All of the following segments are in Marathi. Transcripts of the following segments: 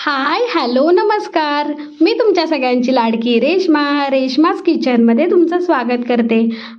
हाय हॅलो नमस्कार. मी तुमच्या सगळ्यांची लाडकी रेश्मा रेशमाच किचनमध्ये तुमचं स्वागत करते.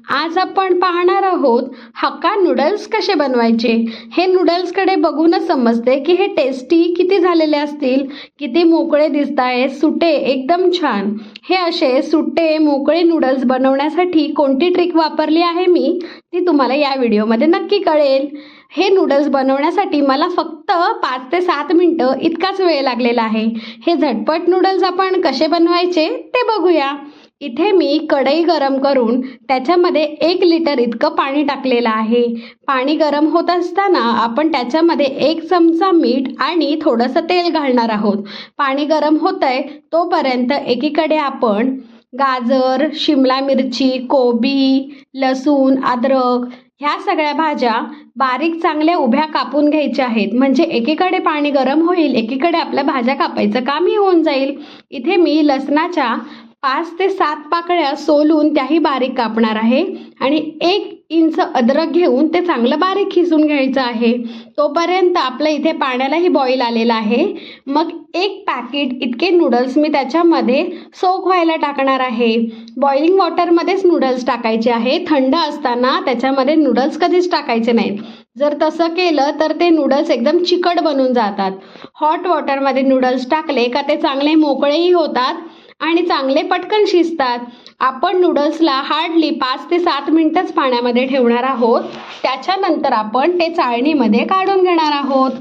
आज आपण पाहणार आहोत हक्का नूडल्स कसे बनवायचे? हे नूडल्सकडे बघूनच समजते की हे टेस्टी किती झालेले असतील किती मोकळे दिसत आहेत सुटे एकदम छान. हे असे सुटे मोकळे नूडल्स बनवण्यासाठी कोणती ट्रिक वापरली आहे मी ती तुम्हाला या व्हिडिओमध्ये नक्की कळेल. हे नूडल्स बनवण्यासाठी मला फक्त पाच ते सात मिनटं इतकाच वेळ लागलेला आहे. हे झटपट नूडल्स आपण कसे बनवायचे ते बघूया. इथे मी कढई गरम करून त्याच्यामध्ये एक लिटर इतकं पाणी टाकलेलं आहे. पाणी गरम होत असताना आपण त्याच्यामध्ये एक चमचा मीठ आणि थोडंसं तेल घालणार आहोत. पाणी गरम होत आहे तोपर्यंत एकीकडे आपण गाजर शिमला मिरची कोबी लसूण अद्रक ह्या सगळ्या भाज्या बारीक चांगल्या उभ्या कापून घ्यायच्या आहेत. म्हणजे एकीकडे पाणी गरम होईल एकीकडे आपल्या भाज्या कापायचं कामही होऊन जाईल. इथे मी लसणाच्या पाच ते सात पाकळ्या सोलून त्याही बारीक कापणार आहे आणि एक इंच अद्रक घेऊन ते चांगलं बारीक खिसून घ्यायचं आहे. तोपर्यंत आपलं इथे पाण्यालाही बॉईल आलेलं आहे. मग एक पॅकेट इतके नूडल्स मी त्याच्यामध्ये सोक व्हायला टाकणार आहे. बॉइलिंग वॉटरमध्येच नूडल्स टाकायचे आहे. थंड असताना त्याच्यामध्ये नूडल्स कधीच टाकायचे नाहीत. जर तसं केलं तर ते नूडल्स एकदम चिकट बनून जातात. हॉट वॉटरमध्ये नूडल्स टाकले का ते चांगले मोकळेही होतात. आणि चांगले पटकन शिजतात. आपण नूडल्सला हार्डली पाच ते सात मिनटंच पाण्यामध्ये ठेवणार आहोत. त्याच्यानंतर आपण ते चाळणीमध्ये काढून घेणार आहोत.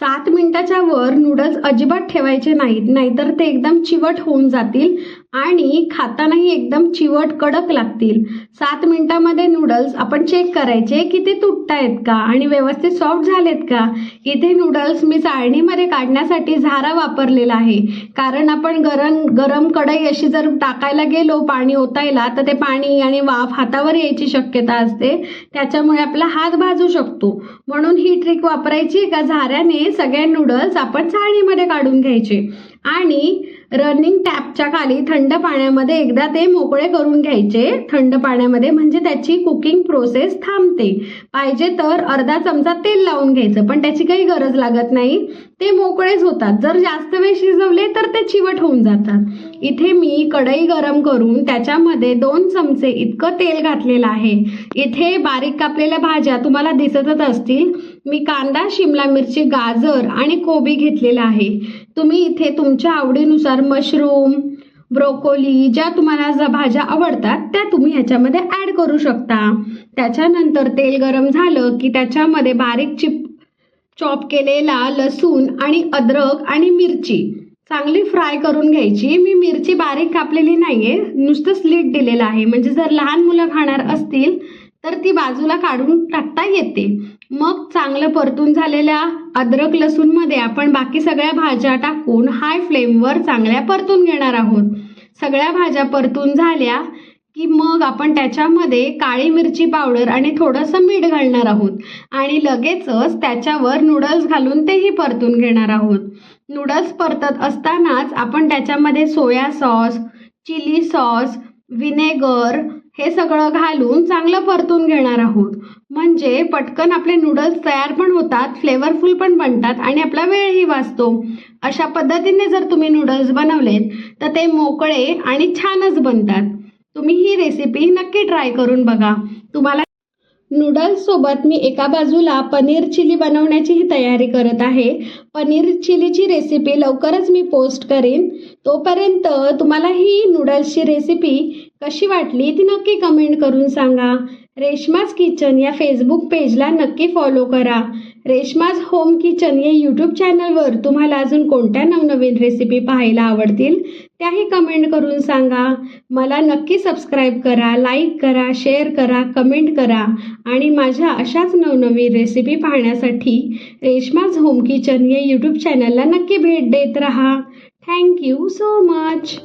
सात मिनिटाच्या वर नूडल्स अजिबात ठेवायचे नाहीत नाहीतर ते एकदम चिवट होऊन जातील. आणि खातानाही एकदम चिवट कडक लागतील. सात मिनिटामध्ये नूडल्स आपण चेक करायचे की ते तुटतायत का? आणि व्यवस्थित सॉफ्ट झालेत का? इथे नूडल्स मी चाळणीमध्ये काढण्यासाठी झारा वापरलेला आहे. कारण आपण गरम गरम कढई अशी जर टाकायला गेलो पाणी ओतायला तर ते पाणी आणि वाफ हातावर यायची शक्यता असते. त्याच्यामुळे आपला हात भाजू शकतो. म्हणून ही ट्रिक वापरायची का? झाऱ्याने सगळे नूडल्स आपण चाळणीमध्ये काढून घ्यायचे. आणि रनिंग टॅपच्या खाली थंड पाण्यामध्ये एकदा ते मोकळे करून घ्यायचे. थंड पाण्यामध्ये म्हणजे त्याची कुकिंग प्रोसेस थांबते. पाहिजे तर अर्धा चमचा तेल लावून घ्यायचं पण त्याची काही गरज लागत नाही. ते मोकळेच होतात. जर जास्त वेळ शिजवले तर ते चिवट होऊन जातात. इथे मी कढई गरम करून त्याच्यामध्ये दोन चमचे इतकं तेल घातलेलं आहे. इथे बारीक कापलेल्या भाज्या तुम्हाला दिसतच असतील. मी कांदा शिमला मिरची गाजर आणि कोबी घेतलेला आहे. तुम्ही इथे तुमच्या आवडीनुसार मशरूम ब्रोकोली ज्या तुम्हाला ज्या भाज्या आवडतात त्या तुम्ही ह्याच्यामध्ये ॲड करू शकता. त्याच्यानंतर तेल गरम झालं की त्याच्यामध्ये बारीक चिप चॉप केलेला लसूण आणि अद्रक आणि मिरची. चांगली फ्राय करून घ्यायची. मी मिरची बारीक कापलेली नाही आहे नुसतं स्लीट दिलेलं आहे. म्हणजे जर लहान मुलं खाणार असतील तर ती बाजूला काढून टाकता येते. मग चांगलं परतून झालेल्या अद्रक लसूणमध्ये आपण बाकी सगळ्या भाज्या टाकून हाय फ्लेमवर चांगल्या परतून घेणार आहोत. सगळ्या भाज्या परतून झाल्या की मग आपण त्याच्यामध्ये काळी मिरची पावडर आणि थोडंसं मीठ घालणार आहोत. आणि लगेचच त्याच्यावर नूडल्स घालून तेही परतून घेणार आहोत. नूडल्स परतत असतानाच आपण त्याच्यामध्ये soya sauce chilli sauce vinegar हे सगळं घालून चांगलं परतून घेणार आहोत. म्हणजे पटकन आपले नूडल्स तयार पण होतात फ्लेवरफुल पण बनतात आणि आपला वेळही वाचतो. अशा पद्धतीने जर तुम्ही नूडल्स बनवलेत तर ते मोकळे आणि छानच बनतात. तुम्ही ही रेसिपी नक्की ट्राय करून बघा. तुम्हाला नूडल्ससोबत मी एका बाजूला पनीर चिली बनवण्याचीही तयारी करत आहे. पनीर चिलीची रेसिपी लवकरच मी पोस्ट करेन. तोपर्यंत तुम्हाला ही नूडल्सची रेसिपी कशी वाटली ती नक्की कमेंट करून सांगा. रेशमाज किचन या फेसबुक पेजला नक्की फॉलो करा. रेशमाज होम किचन या यूट्यूब चॅनलवर तुम्हाला अजून कोणत्या नवनवीन रेसिपी पाहायला आवडतील त्याही कमेंट करून सांगा. मला नक्की सबस्क्राईब करा लाईक करा शेअर करा कमेंट करा. आणि माझ्या अशाच नवनवीन रेसिपी पाहण्यासाठी रेशमाज होम किचन या यूट्यूब चॅनलला नक्की भेट देत राहा. Thank you so much